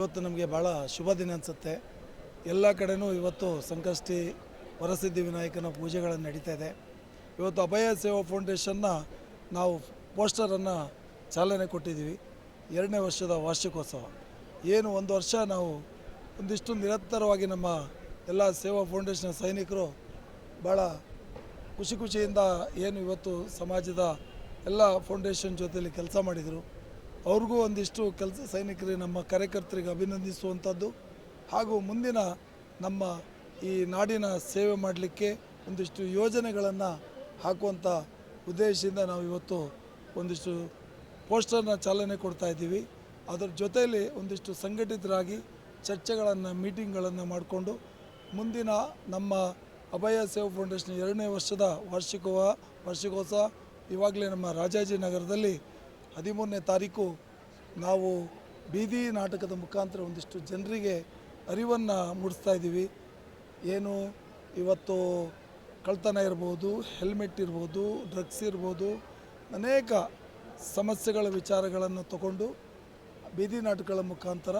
ಇವತ್ತು ನಮಗೆ ಭಾಳ ಶುಭ ದಿನ ಅನಿಸುತ್ತೆ. ಎಲ್ಲ ಕಡೆನೂ ಇವತ್ತು ಸಂಕಷ್ಟಿ, ವರಸಿದ್ಧಿ ವಿನಾಯಕನ ಪೂಜೆಗಳನ್ನು ನಡೀತಾ ಇದೆ. ಇವತ್ತು ಅಭಯ ಸೇವಾ ಫೌಂಡೇಶನ್ನ ನಾವು ಪೋಸ್ಟರನ್ನು ಚಾಲನೆ ಕೊಟ್ಟಿದ್ದೀವಿ. ಎರಡನೇ ವರ್ಷದ ವಾರ್ಷಿಕೋತ್ಸವ. ಏನು ಒಂದು ವರ್ಷ ನಾವು ಒಂದಿಷ್ಟು ನಿರಂತರವಾಗಿ ನಮ್ಮ ಎಲ್ಲ ಸೇವಾ ಫೌಂಡೇಶನ್ ಸೈನಿಕರು ಭಾಳ ಖುಷಿ ಖುಷಿಯಿಂದ ಏನು ಇವತ್ತು ಸಮಾಜದ ಎಲ್ಲ ಫೌಂಡೇಶನ್ ಜೊತೆಯಲ್ಲಿ ಕೆಲಸ ಮಾಡಿದರು. ಅವ್ರಿಗೂ ಒಂದಿಷ್ಟು ಕೆಲಸ ಸೈನಿಕರಿಗೆ ನಮ್ಮ ಕಾರ್ಯಕರ್ತರಿಗೆ ಅಭಿನಂದಿಸುವಂಥದ್ದು. ಹಾಗೂ ಮುಂದಿನ ನಮ್ಮ ಈ ನಾಡಿನ ಸೇವೆ ಮಾಡಲಿಕ್ಕೆ ಒಂದಿಷ್ಟು ಯೋಜನೆಗಳನ್ನು ಹಾಕುವಂಥ ಉದ್ದೇಶದಿಂದ ನಾವು ಇವತ್ತು ಒಂದಿಷ್ಟು ಪೋಸ್ಟರ್ನ ಚಾಲನೆ ಕೊಡ್ತಾ ಇದ್ದೀವಿ. ಅದರ ಜೊತೆಯಲ್ಲಿ ಒಂದಿಷ್ಟು ಸಂಘಟಿತರಾಗಿ ಚರ್ಚೆಗಳನ್ನು, ಮೀಟಿಂಗ್ಗಳನ್ನು ಮಾಡಿಕೊಂಡು ಮುಂದಿನ ನಮ್ಮ ಅಭಯ ಸೇವಾ ಫೌಂಡೇಶನ್ ಎರಡನೇ ವರ್ಷದ ವಾರ್ಷಿಕವ ವಾರ್ಷಿಕೋತ್ಸವ ಇವಾಗಲೇ ನಮ್ಮ ರಾಜಾಜಿನಗರದಲ್ಲಿ ಹದಿಮೂರನೇ ತಾರೀಕು ನಾವು ಬೀದಿ ನಾಟಕದ ಮುಖಾಂತರ ಒಂದಿಷ್ಟು ಜನರಿಗೆ ಅರಿವನ್ನು ಮೂಡಿಸ್ತಾ ಇದ್ದೀವಿ. ಏನು ಇವತ್ತು ಕಳ್ತನ ಇರ್ಬೋದು, ಹೆಲ್ಮೆಟ್ ಇರ್ಬೋದು, ಡ್ರಗ್ಸ್ ಇರ್ಬೋದು, ಅನೇಕ ಸಮಸ್ಯೆಗಳ ವಿಚಾರಗಳನ್ನು ತಗೊಂಡು ಬೀದಿ ನಾಟಕಗಳ ಮುಖಾಂತರ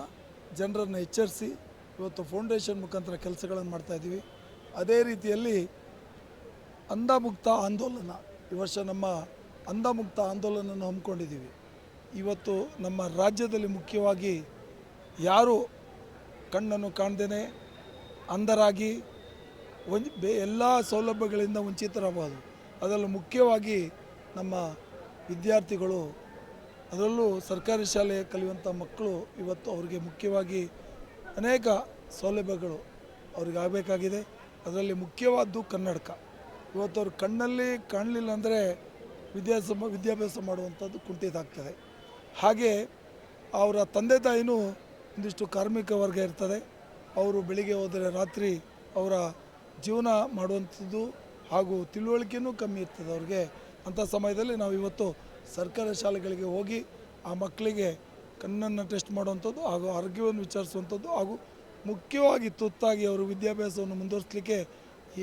ಜನರನ್ನು ಎಚ್ಚರಿಸಿ ಇವತ್ತು ಫೌಂಡೇಶನ್ ಮುಖಾಂತರ ಕೆಲಸಗಳನ್ನು ಮಾಡ್ತಾಯಿದ್ದೀವಿ ಅದೇ ರೀತಿಯಲ್ಲಿ ಅಂಧಮುಕ್ತ ಆಂದೋಲನ ಈ ವರ್ಷ ನಮ್ಮ ಅಂಧಮುಕ್ತ ಆಂದೋಲನವನ್ನು ಹಮ್ಮಿಕೊಂಡಿದ್ದೀವಿ. ಇವತ್ತು ನಮ್ಮ ರಾಜ್ಯದಲ್ಲಿ ಮುಖ್ಯವಾಗಿ ಯಾರು ಕಣ್ಣನ್ನು ಕಾಣ್ದೇನೆ ಅಂಧರಾಗಿ ಬೇ ಎಲ್ಲ ಸೌಲಭ್ಯಗಳಿಂದ ವಂಚಿತರಾಗಬಾರ್ದು ಅದರಲ್ಲೂ ಮುಖ್ಯವಾಗಿ ನಮ್ಮ ವಿದ್ಯಾರ್ಥಿಗಳು, ಅದರಲ್ಲೂ ಸರ್ಕಾರಿ ಶಾಲೆ ಕಲಿಯುವಂಥ ಮಕ್ಕಳು ಇವತ್ತು ಅವರಿಗೆ ಮುಖ್ಯವಾಗಿ ಅನೇಕ ಸೌಲಭ್ಯಗಳು ಅವ್ರಿಗೆ ಆಗಬೇಕಾಗಿದೆ. ಅದರಲ್ಲಿ ಮುಖ್ಯವಾದ್ದು ಕನ್ನಡಕ. ಇವತ್ತು ಅವ್ರ ಕಣ್ಣಲ್ಲಿ ಕಾಣಲಿಲ್ಲ ಅಂದರೆ ವಿದ್ಯಾಸಮ ವಿದ್ಯಾಭ್ಯಾಸ ಮಾಡುವಂಥದ್ದು ಕುಂಠಿತ ಆಗ್ತದೆ ಹಾಗೆ ಅವರ ತಂದೆ ತಾಯಿನೂ ಒಂದಿಷ್ಟು ಕಾರ್ಮಿಕ ವರ್ಗ ಇರ್ತದೆ. ಅವರು ಬೆಳಿಗ್ಗೆ ಹೋದರೆ ರಾತ್ರಿ ಅವರ ಜೀವನ ಮಾಡುವಂಥದ್ದು ಹಾಗೂ ತಿಳುವಳಿಕೆಯೂ ಕಮ್ಮಿ ಇರ್ತದೆ ಅವ್ರಿಗೆ. ಅಂಥ ಸಮಯದಲ್ಲಿ ನಾವು ಇವತ್ತು ಸರ್ಕಾರಿ ಶಾಲೆಗಳಿಗೆ ಹೋಗಿ ಆ ಮಕ್ಕಳಿಗೆ ಕಣ್ಣನ್ನು ಟೆಸ್ಟ್ ಮಾಡುವಂಥದ್ದು ಹಾಗೂ ಆರೋಗ್ಯವನ್ನು ವಿಚಾರಿಸುವಂಥದ್ದು ಹಾಗೂ ಮುಖ್ಯವಾಗಿ ತುತ್ತಾಗಿ ಅವರು ವಿದ್ಯಾಭ್ಯಾಸವನ್ನು ಮುಂದುವರಿಸಲಿಕ್ಕೆ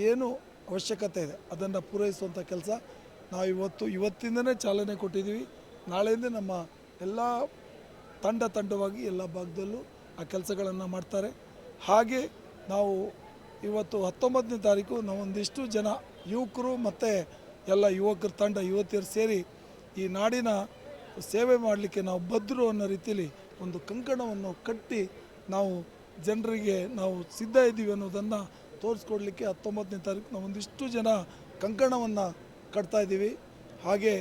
ಏನು ಅವಶ್ಯಕತೆ ಇದೆ ಅದನ್ನು ಪೂರೈಸುವಂಥ ಕೆಲಸ ನಾವು ಇವತ್ತು ಇವತ್ತಿಂದನೇ ಚಾಲನೆ ಕೊಟ್ಟಿದ್ದೀವಿ. ನಾಳೆಯಿಂದ ನಮ್ಮ ಎಲ್ಲ ತಂಡ ತಂಡವಾಗಿ ಎಲ್ಲ ಭಾಗದಲ್ಲೂ ಆ ಕೆಲಸಗಳನ್ನು ಮಾಡ್ತಾರೆ. ಹಾಗೆ ನಾವು ಇವತ್ತು ಹತ್ತೊಂಬತ್ತನೇ ತಾರೀಕು ನಾವೊಂದಿಷ್ಟು ಜನ ಯುವಕರು ಮತ್ತು ಎಲ್ಲ ಯುವಕರ ತಂಡ, ಯುವತಿಯರು ಸೇರಿ ಈ ನಾಡಿನ ಸೇವೆ ಮಾಡಲಿಕ್ಕೆ ನಾವು ಬದ್ರು ಅನ್ನೋ ರೀತಿಯಲ್ಲಿ ಒಂದು ಕಂಕಣವನ್ನು ಕಟ್ಟಿ ನಾವು ಜನರಿಗೆ ನಾವು ಸಿದ್ಧ ಇದ್ದೀವಿ ಅನ್ನೋದನ್ನು ತೋರಿಸ್ಕೊಡ್ಲಿಕ್ಕೆ ಹತ್ತೊಂಬತ್ತನೇ ತಾರೀಕು ನಾವೊಂದಿಷ್ಟು ಜನ ಕಂಕಣವನ್ನು ಕಟ್ತಾ ಇದ್ದೀವಿ. ಹಾಗೆ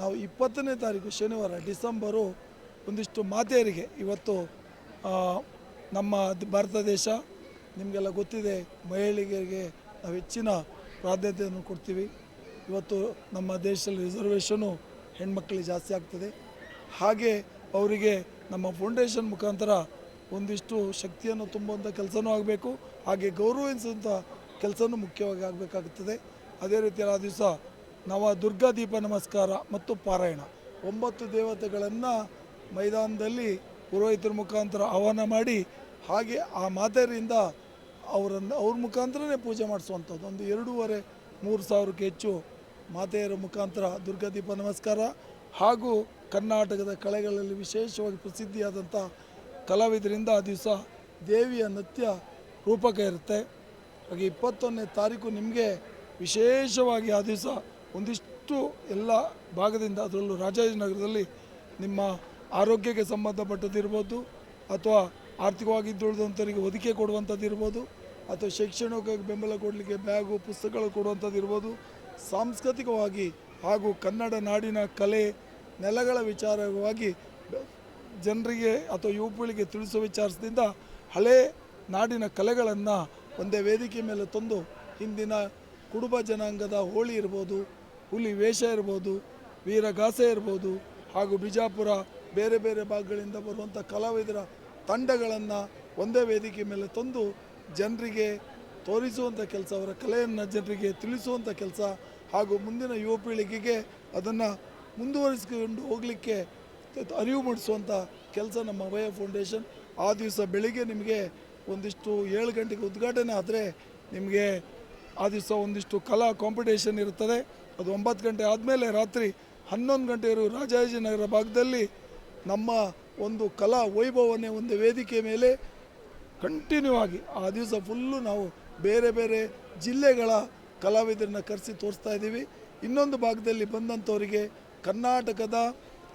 ನಾವು ಇಪ್ಪತ್ತನೇ ತಾರೀಕು ಶನಿವಾರ, ಡಿಸೆಂಬರು ಒಂದಿಷ್ಟು ಮಾತೆಯರಿಗೆ ಇವತ್ತು ನಮ್ಮ ಭಾರತ ದೇಶ, ನಿಮಗೆಲ್ಲ ಗೊತ್ತಿದೆ, ಮಹಿಳೆಯರಿಗೆ ನಾವು ಹೆಚ್ಚಿನ ಪ್ರಾಧಾನ್ಯತೆಯನ್ನು ಕೊಡ್ತೀವಿ. ಇವತ್ತು ನಮ್ಮ ದೇಶದಲ್ಲಿ ರಿಸರ್ವೇಷನು ಹೆಣ್ಮಕ್ಳಿಗೆ ಜಾಸ್ತಿ ಆಗ್ತದೆ. ಹಾಗೆ ಅವರಿಗೆ ನಮ್ಮ ಫೌಂಡೇಶನ್ ಮುಖಾಂತರ ಒಂದಿಷ್ಟು ಶಕ್ತಿಯನ್ನು ತುಂಬುವಂಥ ಕೆಲಸನೂ ಆಗಬೇಕು. ಹಾಗೆ ಗೌರವಿಸುವಂಥ ಕೆಲಸನೂ ಮುಖ್ಯವಾಗಿ ಆಗಬೇಕಾಗುತ್ತದೆ ಅದೇ ರೀತಿಯಲ್ಲಿ ಆ ದಿವಸ ನವ ದುರ್ಗಾ ದೀಪ ನಮಸ್ಕಾರ ಮತ್ತು ಪಾರಾಯಣ. ಒಂಬತ್ತು ದೇವತೆಗಳನ್ನು ಮೈದಾನದಲ್ಲಿ ಪುರೋಹಿತರ ಮುಖಾಂತರ ಆಹ್ವಾನ ಮಾಡಿ, ಹಾಗೆ ಆ ಮಾತೆಯರಿಂದ ಅವರನ್ನು, ಅವ್ರ ಮುಖಾಂತರನೇ ಪೂಜೆ ಮಾಡಿಸುವಂಥದ್ದು. ಒಂದು ಎರಡೂವರೆ, ಮೂರು ಸಾವಿರಕ್ಕೆ ಹೆಚ್ಚು ಮಾತೆಯರ ಮುಖಾಂತರ ದುರ್ಗಾ ದೀಪ ನಮಸ್ಕಾರ. ಹಾಗೂ ಕರ್ನಾಟಕದ ಕಲೆಗಳಲ್ಲಿ ವಿಶೇಷವಾಗಿ ಪ್ರಸಿದ್ಧಿಯಾದಂಥ ಕಲಾವಿದರಿಂದ ಆ ದಿವಸ ದೇವಿಯ ನೃತ್ಯ ರೂಪಕ ಇರುತ್ತೆ. ಹಾಗೆ ಇಪ್ಪತ್ತೊಂದನೇ ತಾರೀಕು ನಿಮಗೆ ವಿಶೇಷವಾಗಿ ಆ ದಿವಸ ಒಂದಿಷ್ಟು ಎಲ್ಲ ಭಾಗದಿಂದ ಅದರಲ್ಲೂ ರಾಜಾಜಿನಗರದಲ್ಲಿ ನಿಮ್ಮ ಆರೋಗ್ಯಕ್ಕೆ ಸಂಬಂಧಪಟ್ಟದ್ದಿರ್ಬೋದು ಅಥವಾ ಆರ್ಥಿಕವಾಗಿ ದುಡಿದಂಥವರಿಗೆ ಒದಿಕೆ ಕೊಡುವಂಥದ್ದು ಇರ್ಬೋದು, ಅಥವಾ ಶೈಕ್ಷಣಿಕವಾಗಿ ಬೆಂಬಲ ಕೊಡಲಿಕ್ಕೆ ಬ್ಯಾಗು, ಪುಸ್ತಕಗಳು ಕೊಡುವಂಥದ್ದು ಇರ್ಬೋದು, ಸಾಂಸ್ಕೃತಿಕವಾಗಿ ಹಾಗೂ ಕನ್ನಡ ನಾಡಿನ ಕಲೆ, ನೆಲಗಳ ವಿಚಾರವಾಗಿ ಜನರಿಗೆ ಅಥವಾ ಯುವ ಪೀಳಿಗೆ ತಿಳಿಸುವ ವಿಚಾರದಿಂದ ಹಳೇ ನಾಡಿನ ಕಲೆಗಳನ್ನು ಒಂದೇ ವೇದಿಕೆ ಮೇಲೆ ತಂದು ಹಿಂದಿನ ಕುಡುಬ ಜನಾಂಗದ ಹೋಳಿ ಇರ್ಬೋದು, ಹುಲಿ ವೇಷ ಇರ್ಬೋದು ವೀರಗಾಸೆ ಇರ್ಬೋದು, ಹಾಗೂ ಬಿಜಾಪುರ ಬೇರೆ ಬೇರೆ ಭಾಗಗಳಿಂದ ಬರುವಂಥ ಕಲಾವಿದರ ತಂಡಗಳನ್ನು ಒಂದೇ ವೇದಿಕೆ ಮೇಲೆ ತಂದು ಜನರಿಗೆ ತೋರಿಸುವಂಥ ಕೆಲಸ, ಅವರ ಕಲೆಯನ್ನು ಜನರಿಗೆ ತಿಳಿಸುವಂಥ ಕೆಲಸ, ಹಾಗೂ ಮುಂದಿನ ಯುವ ಪೀಳಿಗೆಗೆ ಅದನ್ನು ಮುಂದುವರಿಸಿಕೊಂಡು ಹೋಗಲಿಕ್ಕೆ ಅರಿವು ಮೂಡಿಸುವಂಥ ಕೆಲಸ ನಮ್ಮ ಅಭಯ ಫೌಂಡೇಶನ್. ಆ ದಿವಸ ಬೆಳಿಗ್ಗೆ ನಿಮಗೆ ಒಂದಿಷ್ಟು ಏಳು ಗಂಟೆಗೆ ಉದ್ಘಾಟನೆ ಆದರೆ ನಿಮಗೆ ಆ ದಿವಸ ಒಂದಿಷ್ಟು ಕಲಾ ಕಾಂಪಿಟೇಷನ್ ಇರುತ್ತದೆ. ಅದು ಒಂಬತ್ತು ಗಂಟೆ ಆದಮೇಲೆ ರಾತ್ರಿ ಹನ್ನೊಂದು ಗಂಟೆಯವರು ರಾಜಾಜಿನಗರ ಭಾಗದಲ್ಲಿ ನಮ್ಮ ಒಂದು ಕಲಾ ವೈಭವನೇ ಒಂದು ವೇದಿಕೆ ಮೇಲೆ ಕಂಟಿನ್ಯೂ ಆಗಿ ಆ ದಿವಸ ಫುಲ್ಲು ನಾವು ಬೇರೆ ಬೇರೆ ಜಿಲ್ಲೆಗಳ ಕಲಾವಿದರನ್ನ ಕರೆಸಿ ತೋರಿಸ್ತಾ ಇದ್ದೀವಿ. ಇನ್ನೊಂದು ಭಾಗದಲ್ಲಿ ಬಂದಂಥವರಿಗೆ ಕರ್ನಾಟಕದ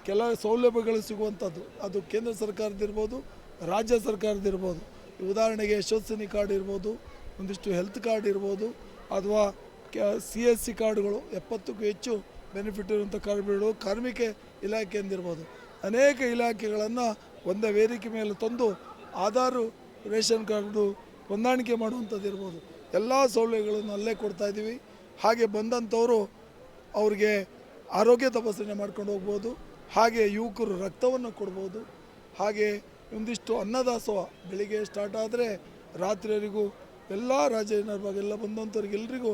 ಕೆಲ ಸೌಲಭ್ಯಗಳು ಸಿಗುವಂಥದ್ದು. ಅದು ಕೇಂದ್ರ ಸರ್ಕಾರದಿರ್ಬೋದು ರಾಜ್ಯ ಸರ್ಕಾರದಿರ್ಬೋದು ಉದಾಹರಣೆಗೆ ಯಶಸ್ವಿನಿ ಕಾರ್ಡ್ ಇರ್ಬೋದು, ಒಂದಿಷ್ಟು ಹೆಲ್ತ್ ಕಾರ್ಡ್ ಇರ್ಬೋದು ಅಥವಾ ಸಿ ಎಸ್ ಸಿ ಕಾರ್ಡ್ಗಳು ಎಪ್ಪತ್ತಕ್ಕೂ ಹೆಚ್ಚು ಬೆನಿಫಿಟ್ ಇರುವಂಥ ಕಾರ್ಡ್ಗಳು ಕಾರ್ಮಿಕ ಇಲಾಖೆಯಿಂದಿರ್ಬೋದು ಅನೇಕ ಇಲಾಖೆಗಳನ್ನು ಒಂದೇ ವೇದಿಕೆ ಮೇಲೆ ತಂದು ಆಧಾರು, ರೇಷನ್ ಕಾರ್ಡು ಹೊಂದಾಣಿಕೆ ಮಾಡುವಂಥದ್ದು ಇರ್ಬೋದು. ಎಲ್ಲ ಸೌಲಭ್ಯಗಳನ್ನು ಅಲ್ಲೇ ಕೊಡ್ತಾ ಇದ್ದೀವಿ. ಹಾಗೆ ಬಂದಂಥವರು ಅವ್ರಿಗೆ ಆರೋಗ್ಯ ತಪಾಸಣೆ ಮಾಡ್ಕೊಂಡು ಹೋಗ್ಬೋದು. ಹಾಗೆ ಯುವಕರು ರಕ್ತವನ್ನು ಕೊಡ್ಬೋದು. ಹಾಗೆ ಒಂದಿಷ್ಟು ಅನ್ನದಾಸೋಹ ಬೆಳಿಗ್ಗೆ ಸ್ಟಾರ್ಟ್ ಆದರೆ ರಾತ್ರಿವರೆಗೂ ಎಲ್ಲ ರಾಜ್ಯದವರಿಗೆಲ್ಲ ಬಂದಂಥವ್ರಿಗೆಲ್ರಿಗೂ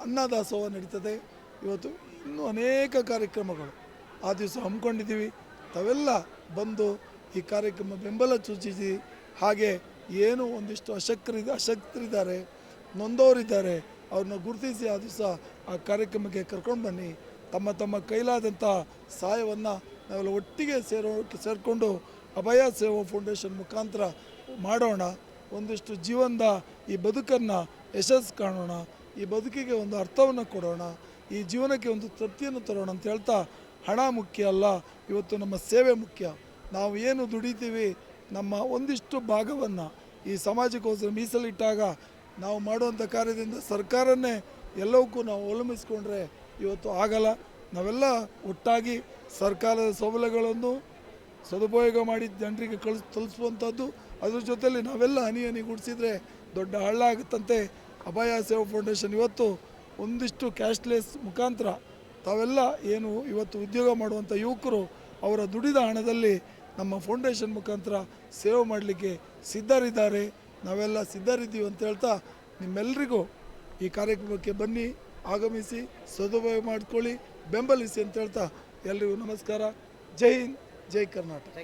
ಅನ್ನದಾಸೋಹ ನಡೀತದೆ. ಇವತ್ತು ಇನ್ನೂ ಅನೇಕ ಕಾರ್ಯಕ್ರಮಗಳು. ಆ ದಿವಸ ಹಮ್ಮಿಕೊಂಡಿದ್ದೀವಿ. ತಾವೆಲ್ಲ ಬಂದು ಈ ಕಾರ್ಯಕ್ರಮ ಬೆಂಬಲ ಸೂಚಿಸಿ. ಹಾಗೆ ಏನು ಒಂದಿಷ್ಟು ಅಶಕ್ತರಿ ಅಶಕ್ತರಿದ್ದಾರೆ, ನೊಂದವರಿದ್ದಾರೆ, ಅವ್ರನ್ನ ಗುರುತಿಸಿ ಆ ದಿವಸ ಆ ಕಾರ್ಯಕ್ರಮಕ್ಕೆ ಕರ್ಕೊಂಡು ಬನ್ನಿ. ತಮ್ಮ ತಮ್ಮ ಕೈಲಾದಂಥ ಸಹಾಯವನ್ನು ನಾವೆಲ್ಲ ಒಟ್ಟಿಗೆ ಸೇರೋ ಸೇರಿಕೊಂಡು ಅಭಯ ಸೇವಾ ಫೌಂಡೇಶನ್ ಮುಖಾಂತರ ಮಾಡೋಣ. ಒಂದಿಷ್ಟು ಜೀವನದ ಈ ಬದುಕನ್ನು ಯಶಸ್ಸು ಕಾಣೋಣ, ಈ ಬದುಕಿಗೆ ಒಂದು ಅರ್ಥವನ್ನು ಕೊಡೋಣ, ಈ ಜೀವನಕ್ಕೆ ಒಂದು ತೃಪ್ತಿಯನ್ನು ತರೋಣ ಅಂತ ಹೇಳ್ತಾ ಹಣ ಮುಖ್ಯ ಅಲ್ಲ, ಇವತ್ತು ನಮ್ಮ ಸೇವೆ ಮುಖ್ಯ. ನಾವು ಏನು ದುಡಿತೀವಿ, ನಮ್ಮ ಒಂದಿಷ್ಟು ಭಾಗವನ್ನು ಈ ಸಮಾಜಕ್ಕೋಸ್ಕರ ಮೀಸಲಿಟ್ಟಾಗ ನಾವು ಮಾಡುವಂಥ ಕಾರ್ಯದಿಂದ ಸರ್ಕಾರನೇ ಎಲ್ಲವಕ್ಕೂ ನಾವು ಅವಲಂಬಿಸ್ಕೊಂಡ್ರೆ ಇವತ್ತು ಆಗಲ್ಲ. ನಾವೆಲ್ಲ ಒಟ್ಟಾಗಿ ಸರ್ಕಾರದ ಸೌಲಭ್ಯಗಳನ್ನು ಸದುಪಯೋಗ ಮಾಡಿ ಜನರಿಗೆ ಕಳಿಸ್ ತಲುಪಿಸುವಂಥದ್ದು ಅದ್ರ ಜೊತೆಯಲ್ಲಿ ನಾವೆಲ್ಲ ಹನಿ ಹನಿ ಗುಡಿಸಿದ್ರೆ ದೊಡ್ಡ ಹಳ್ಳ ಆಗುತ್ತಂತೆ. ಅಭಯ ಸೇವಾ ಫೌಂಡೇಶನ್ ಇವತ್ತು ಒಂದಿಷ್ಟು ಕ್ಯಾಶ್ಲೆಸ್ ಮುಖಾಂತರ ತಾವೆಲ್ಲ ಏನು ಇವತ್ತು ಉದ್ಯೋಗ ಮಾಡುವಂಥ ಯುವಕರು ಅವರ ದುಡಿದ ಹಣದಲ್ಲಿ ನಮ್ಮ ಫೌಂಡೇಶನ್ ಮುಖಾಂತರ ಸೇವೆ ಮಾಡಲಿಕ್ಕೆ ಸಿದ್ಧರಿದ್ದಾರೆ. ನಾವೆಲ್ಲ ಸಿದ್ಧರಿದ್ದೀವಿ ಅಂತ ಹೇಳ್ತಾ ನಿಮ್ಮೆಲ್ಲರಿಗೂ ಈ ಕಾರ್ಯಕ್ರಮಕ್ಕೆ ಬನ್ನಿ, ಆಗಮಿಸಿ, ಸದುಪಯೋಗ ಮಾಡ್ಕೊಳ್ಳಿ, ಬೆಂಬಲಿಸಿ ಅಂತ ಹೇಳ್ತಾ ಎಲ್ರಿಗೂ ನಮಸ್ಕಾರ. ಜೈ ಹಿಂದ್, ಜೈ ಕರ್ನಾಟಕ.